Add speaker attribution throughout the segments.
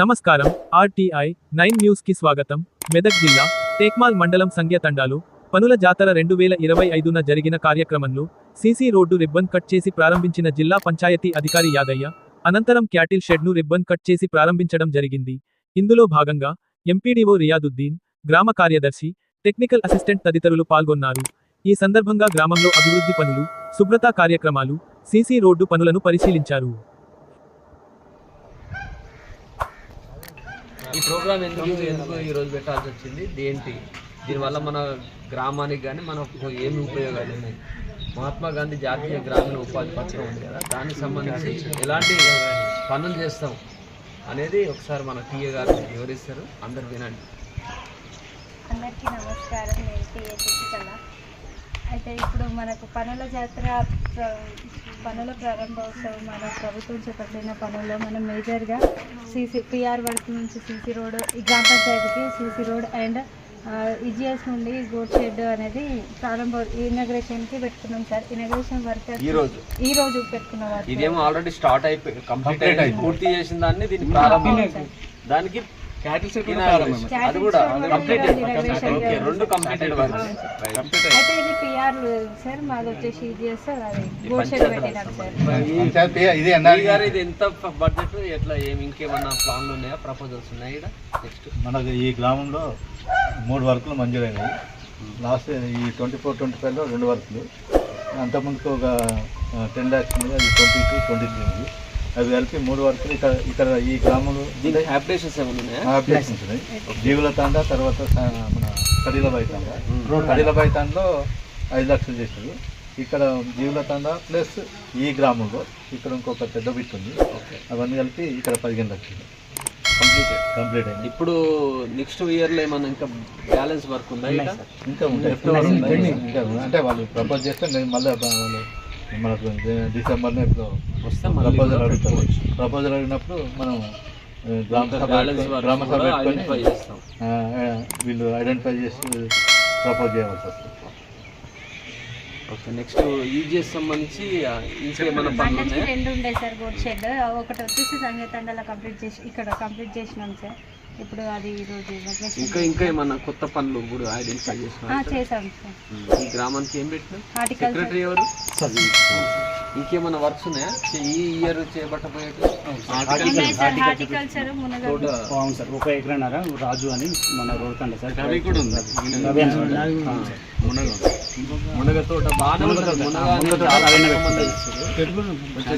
Speaker 1: నమస్కారం. RTI nine న్యూస్కి స్వాగతం. మెదక్ జిల్లా టేక్మాల్ మండలం సంఘ్య తండాలు పనుల జాతర రెండు వేల ఇరవై ఐదున జరిగిన కార్యక్రమంలో సీసీ రోడ్డు రిబ్బన్ కట్ చేసి ప్రారంభించిన జిల్లా పంచాయతీ అధికారి యాదయ్య అనంతరం క్యాటిల్ షెడ్ను రిబ్బన్ కట్ చేసి ప్రారంభించడం జరిగింది. ఇందులో భాగంగా ఎంపీడీఓ రియాదుద్దీన్ గ్రామ కార్యదర్శి టెక్నికల్ అసిస్టెంట్ తదితరులు పాల్గొన్నారు. ఈ సందర్భంగా గ్రామంలో అభివృద్ధి పనులు శుభ్రతా కార్యక్రమాలు సీసీ రోడ్డు పనులను పరిశీలించారు.
Speaker 2: ఈ ప్రోగ్రామ్ ఎందుకు ఎందుకు ఈ రోజు పెట్టాల్సి వచ్చింది? దేంటి? దీనివల్ల మన గ్రామానికి కానీ మనకు ఏమి ఉపయోగాలు ఉన్నాయి? మహాత్మా గాంధీ జాతీయ గ్రామీణ ఉపాధి పథకం ఉంది కదా దానికి సంబంధించి ఎలాంటి పనులు చేస్తాం అనేది ఒకసారి మన టీఏ గారు వివరిస్తారు. అందరు వినండి.
Speaker 3: అందరికీ నమస్కారం. నేను కళ అయితే ఇప్పుడు మనకు పనుల జాతర పనుల ప్రారంభోత్సవం మన ప్రభుత్వం చేపట్టిన పనుల్లో మనం మేజర్గా సీసీ పిఆర్ వర్క్ నుంచి సీసీ రోడ్ ఈ గ్రామ పంచాయతీకి సీసీ రోడ్ అండ్ ఈజీఎస్ నుండి గోడ్ షెడ్ అనేది ప్రారంభ ఇనాగ్రేషన్కి పెట్టుకున్నాం సార్. ఇనాగ్రేషన్ వర్క్
Speaker 2: ఈ రోజు?
Speaker 3: ఈ రోజు పెట్టుకున్న
Speaker 2: ఇదేమో ఆల్రెడీ స్టార్ట్ అయిపోయి కంప్లీట్ అయిపోయి పూర్తి చేసిన దాన్ని దీన్ని ప్రారంభం. దానికి inauguration. అది కూడా కంప్లీట్ ఓకే రెండు కంప్లీటెడ్ వర్క్
Speaker 3: అయితే ఇది పిఆర్ సార్ మాది వచ్చేసి ఈజీఎస్ అది గోడ్ షెడ్ పెట్టినాం సార్.
Speaker 4: ఇది
Speaker 2: ఈ గారు ఇది ఎంత బడ్జెట్ ఎట్లా ఏమి ఇంకేమన్నా ప్లాన్లు ఉన్నాయా ప్రపోజల్స్ ఉన్నాయా ఇక్కడ నెక్స్ట్
Speaker 4: మనకు ఈ గ్రామంలో మూడు వర్కులు మంజూరైనవి. లాస్ట్ ఈ ట్వంటీ ఫోర్ ట్వంటీ ఫైవ్లో రెండు వర్కులు. అంతకుముందుకు ఒక టెన్ ల్యాక్స్ ఉంది అది ట్వంటీ టూ ట్వంటీ త్రీ ఉంది. అవి కలిపి మూడు వర్కులు ఇక్కడ ఇక్కడ ఈ గ్రామంలో
Speaker 2: ఉన్నాయా?
Speaker 4: జీవుల తాండా తర్వాత మన కడిలబాయి తాండా. కడిలబాయి తాండలో ఐదు లక్షలు చేశారు. ఇక్కడ జీవుల తాండా ప్లస్ ఈ గ్రామంలో ఇక్కడ ఇంకొక పెద్ద బిట్ ఉంది. అవన్నీ కలిపి ఇక్కడ పదిహేను లక్షలు.
Speaker 2: కంప్లీటెడ్
Speaker 4: కంప్లీట్ అయింది.
Speaker 2: ఇప్పుడు నెక్స్ట్ ఇయర్లో ఏమన్నా ఇంకా బ్యాలెన్స్ వర్క్ ఉందా
Speaker 4: ఇంకా ఉంటాయి. అంటే వాళ్ళు ప్రపోజ్ చేస్తే నేను మళ్ళీ మనకు డిసెంబర్లో ఇప్పుడు
Speaker 2: వస్తే మళ్ళీ
Speaker 4: ప్రపోజల్
Speaker 2: పెట్టుకోవచ్చు.
Speaker 4: ప్రపోజల్ అడిగినప్పుడు మనం గ్రామ సభ గ్రామ సభ పెట్టుకొని వీళ్ళు ఐడెంటిఫై చేసి ప్రపోజ్ చేయవలసి వస్తుంది
Speaker 2: ఓకే నెక్స్ట్ సంబంధించి ఇంకేమన్నా పనులు
Speaker 3: మండలికి
Speaker 2: ఉన్నాయా?
Speaker 3: రెండు ఉండే సార్ గోడ్ షెడ్. ఒకటి వచ్చేసి సంగీతండలో కంప్లీట్ చేసి ఇక్కడ కంప్లీట్ చేసినాం సార్. ఇప్పుడు అది ఈరోజు
Speaker 2: ఇంకా ఇంకా ఏమన్నా కొత్త పనులు కూడా ఐడెంటిఫై
Speaker 3: ఆ,
Speaker 2: చేసిన
Speaker 3: చేసాం సార్
Speaker 2: ఈ గ్రామానికి ఏం పెట్టినా? సెక్రటరీ ఎవరు? ఇంకేమన్నా వర్క్స్ ఉన్నాయా? ఈ ఇయర్
Speaker 3: సార్.
Speaker 5: ఒక ఎకరన్నర రాజు అని మన రోడ్ కండ సార్.
Speaker 2: కూడా ఉంది. మునగ తోట మునగ చేస్తారు.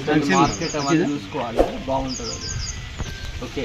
Speaker 2: కొంచెం మార్కెట్ అవన్నీ చూసుకోవాలి. బాగుంటుంది అది. Okay.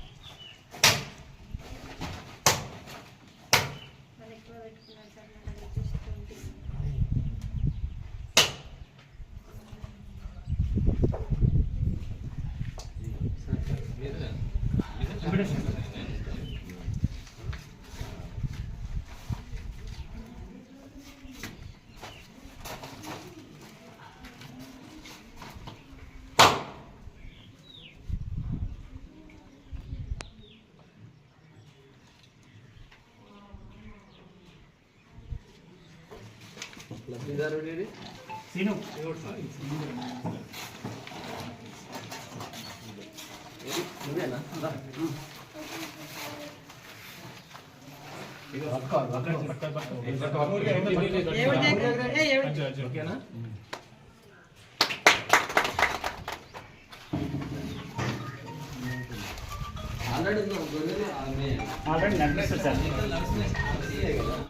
Speaker 2: gracias. ¿La
Speaker 5: pidieron,
Speaker 2: Eri? Sí, no. ఓకేనా ఆల్రెడీ నువ్వు గొర్రెలు ఆమె
Speaker 5: ఆల్రెడీ నడిపిస్తారు సార్